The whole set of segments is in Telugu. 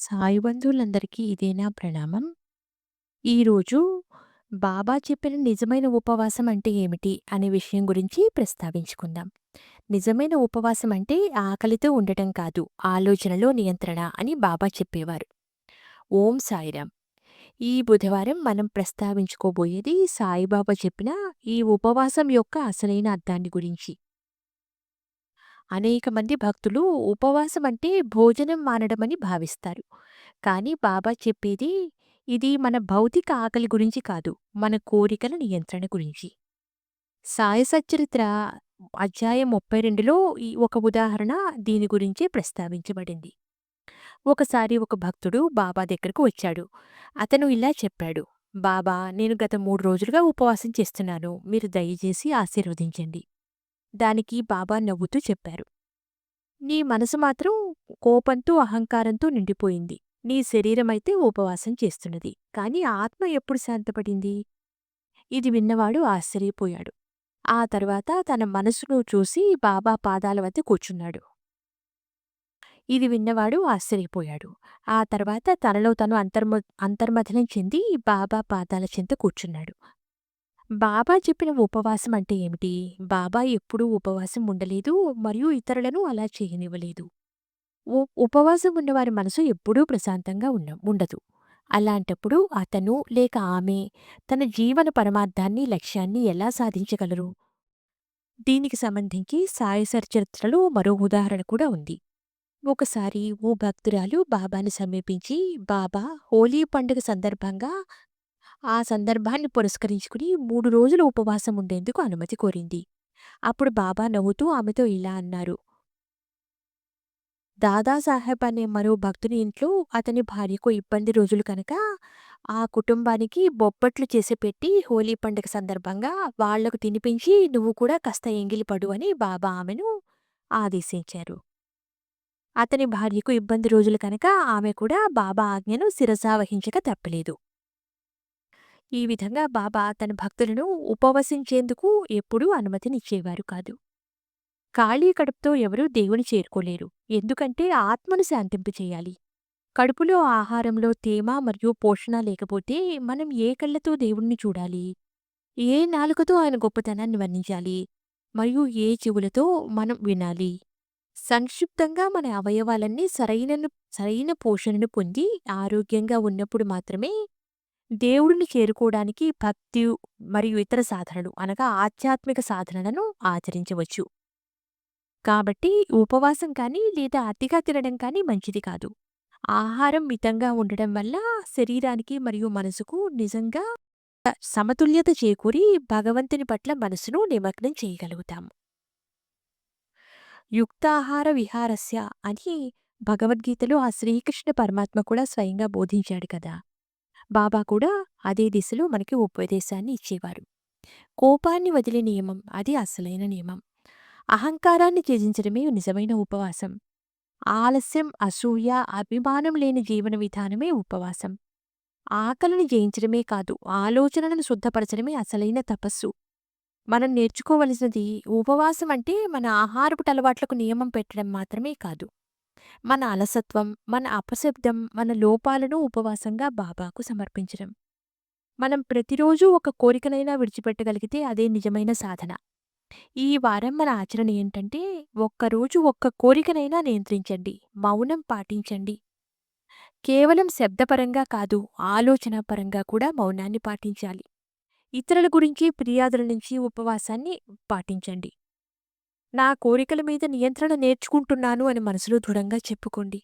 సాయి బంధువులందరికీ ఇదేనా ప్రణామం. ఈరోజు బాబా చెప్పిన నిజమైన ఉపవాసం అంటే ఏమిటి అనే విషయం గురించి ప్రస్తావించుకుందాం. నిజమైన ఉపవాసం అంటే ఆకలితో ఉండటం కాదు, ఆలోచనలో నియంత్రణ అని బాబా చెప్పేవారు. ఓం సాయిరాం. ఈ బుధవారం మనం ప్రస్తావించుకోబోయేది సాయిబాబా చెప్పిన ఈ ఉపవాసం యొక్క అసలైన అర్థాన్ని గురించి. అనేక మంది భక్తులు ఉపవాసం అంటే భోజనం మానడమని భావిస్తారు. కానీ బాబా చెప్పేది ఇది మన భౌతిక ఆకలి గురించి కాదు, మన కోరికల నియంత్రణ గురించి. సాయి సచ్చరిత్ర అధ్యాయం ముప్పై రెండులో ఈ ఒక ఉదాహరణ దీని గురించే ప్రస్తావించబడింది. ఒకసారి ఒక భక్తుడు బాబా దగ్గరకు వచ్చాడు. అతను ఇలా చెప్పాడు, బాబా నేను గత మూడు రోజులుగా ఉపవాసం చేస్తున్నాను. మీరు దయచేసి ఆశీర్వదించండి. దానికి బాబా నవ్వుతూ చెప్పారు. నీ మనసు మాత్రం కోపంతో అహంకారంతో నిండిపోయింది. నీ శరీరమైతే ఉపవాసం చేస్తున్నది. కాని ఆత్మ ఎప్పుడు శాంతపడింది? ఇది విన్నవాడు ఆశ్చర్యపోయాడు. ఆ తర్వాత తన మనసును చూసి బాబా పాదాల వద్ద కూర్చున్నాడు. ఇది విన్నవాడు ఆశ్చర్యపోయాడు. ఆ తర్వాత తనలో తను అంతర్మ అంతర్మథనం చెంది బాబా పాదాల చెంత కూర్చున్నాడు. బాబా చెప్పిన ఉపవాసం అంటే ఏమిటి? బాబా ఎప్పుడూ ఉపవాసం ఉండలేదు మరియు ఇతరులను అలా చేయనివ్వలేదు. ఉ ఉపవాసం ఉన్నవారి మనసు ఎప్పుడూ ప్రశాంతంగా ఉన్న ఉండదు. అలాంటప్పుడు అతను లేక ఆమె తన జీవన పరమార్థాన్ని, లక్ష్యాన్ని ఎలా సాధించగలరు? దీనికి సంబంధించి సాయి చరిత్రలో మరో ఉదాహరణ కూడా ఉంది. ఒకసారి ఓ భక్తురాలు బాబాను సమీపించి, బాబా హోలీ పండుగ సందర్భంగా ఆ సందర్భాన్ని పురస్కరించుకుని మూడు రోజులు ఉపవాసం ఉండేందుకు అనుమతి కోరింది. అప్పుడు బాబా నవ్వుతూ ఆమెతో ఇలా అన్నారు. దాదాసాహెబ్ అనే మరో భక్తుని ఇంట్లో అతని భార్యకు ఇబ్బంది రోజులు కనుక ఆ కుటుంబానికి బొబ్బట్లు చేసి పెట్టి హోలీ పండుగ సందర్భంగా వాళ్ళకు తినిపించి నువ్వు కూడా కాస్త ఎంగిలిపడు అని బాబా ఆమెను ఆదేశించారు. అతని భార్యకు ఇబ్బంది రోజులు కనుక ఆమె కూడా బాబా ఆజ్ఞను శిరసావహించక తప్పలేదు. ఈ విధంగా బాబా తన భక్తులను ఉపవసించేందుకు ఎప్పుడూ అనుమతినిచ్చేవారు కాదు. ఖాళీ కడుపుతో ఎవరూ దేవుని చేరుకోలేరు. ఎందుకంటే ఆత్మను శాంతింపచేయాలి. కడుపులో ఆహారంలో తేమ మరియు పోషణ లేకపోతే మనం ఏ కళ్ళతో దేవుణ్ణి చూడాలి? ఏ నాలుకతో ఆయన గొప్పతనాన్ని వర్ణించాలి? మరియు ఏ చెవులతో మనం వినాలి? సంక్షిప్తంగా మన అవయవాలన్నీ సరైన సరైన పోషణను పొంది ఆరోగ్యంగా ఉన్నప్పుడు మాత్రమే దేవుడిని చేరుకోవడానికి భక్తి మరియు ఇతర సాధనలు అనగా ఆధ్యాత్మిక సాధనలను ఆచరించవచ్చు. కాబట్టి ఉపవాసం కానీ లేదా అతిగా తినడం కానీ మంచిది కాదు. ఆహారం మితంగా ఉండడం వల్ల శరీరానికి మరియు మనసుకు నిజంగా సమతుల్యత చేకూరి భగవంతుని పట్ల మనసును నిమగ్నం చేయగలుగుతాం. యుక్తాహార విహారస్య అని భగవద్గీతలో ఆ శ్రీకృష్ణ పరమాత్మ కూడా స్వయంగా బోధించాడు కదా! బాబా కూడా అదే దిశలో మనకి ఉపదేశాన్ని ఇచ్చేవారు. కోపాన్ని వదిలే నియమం అది అసలైన నియమం. అహంకారాన్ని త్యజించడమే నిజమైన ఉపవాసం. ఆలస్యం, అసూయ, అభిమానం లేని జీవన విధానమే ఉపవాసం. ఆకలిని జయించడమే కాదు, ఆలోచనలను శుద్ధపరచడమే అసలైన తపస్సు. మనం నేర్చుకోవలసినది ఉపవాసం అంటే మన ఆహారపు అలవాట్లకు నియమం పెట్టడం మాత్రమే కాదు. మన అలసత్వం, మన అపశబ్దం, మన లోపాలను ఉపవాసంగా బాబాకు సమర్పించడం. మనం ప్రతిరోజూ ఒక కోరికనైనా విడిచిపెట్టగలిగితే అదే నిజమైన సాధన. ఈ వారం మన ఆచరణ ఏంటంటే, ఒక్కరోజు ఒక్క కోరికనైనా నియంత్రించండి. మౌనం పాటించండి. కేవలం శబ్దపరంగా కాదు, ఆలోచనాపరంగా కూడా మౌనాన్ని పాటించాలి. ఇతరుల గురించి, ఫిర్యాదుల నుంచి ఉపవాసాన్ని పాటించండి. నా కోరికల మీద నియంత్రణ నేర్చుకుంటున్నాను అని మనసులో దృఢంగా చెప్పుకోండి.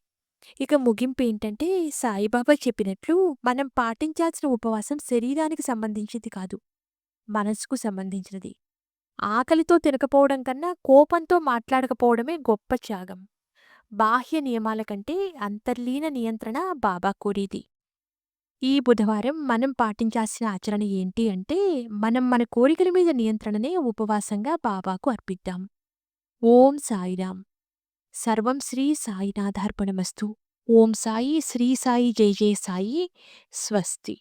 ఇక ముగింపు ఏంటంటే, సాయిబాబా చెప్పినట్లు మనం పాటించాల్సిన ఉపవాసం శరీరానికి సంబంధించింది కాదు, మనసుకు సంబంధించినది. ఆకలితో తినకపోవడం కన్నా కోపంతో మాట్లాడకపోవడమే గొప్ప త్యాగం. బాహ్య నియమాల కంటే అంతర్లీన నియంత్రణ బాబా కోరేది. ఈ బుధవారం మనం పాటించాల్సిన ఆచరణ ఏంటి అంటే, మనం మన కోరికల మీద నియంత్రణనే ఉపవాసంగా బాబాకు అర్పిద్దాం. ఓం సాయిరాం. సర్వం శ్రీ సాయినాథార్పణమస్తు. ఓం సాయి శ్రీ సాయి జై జయ సాయి స్వస్తి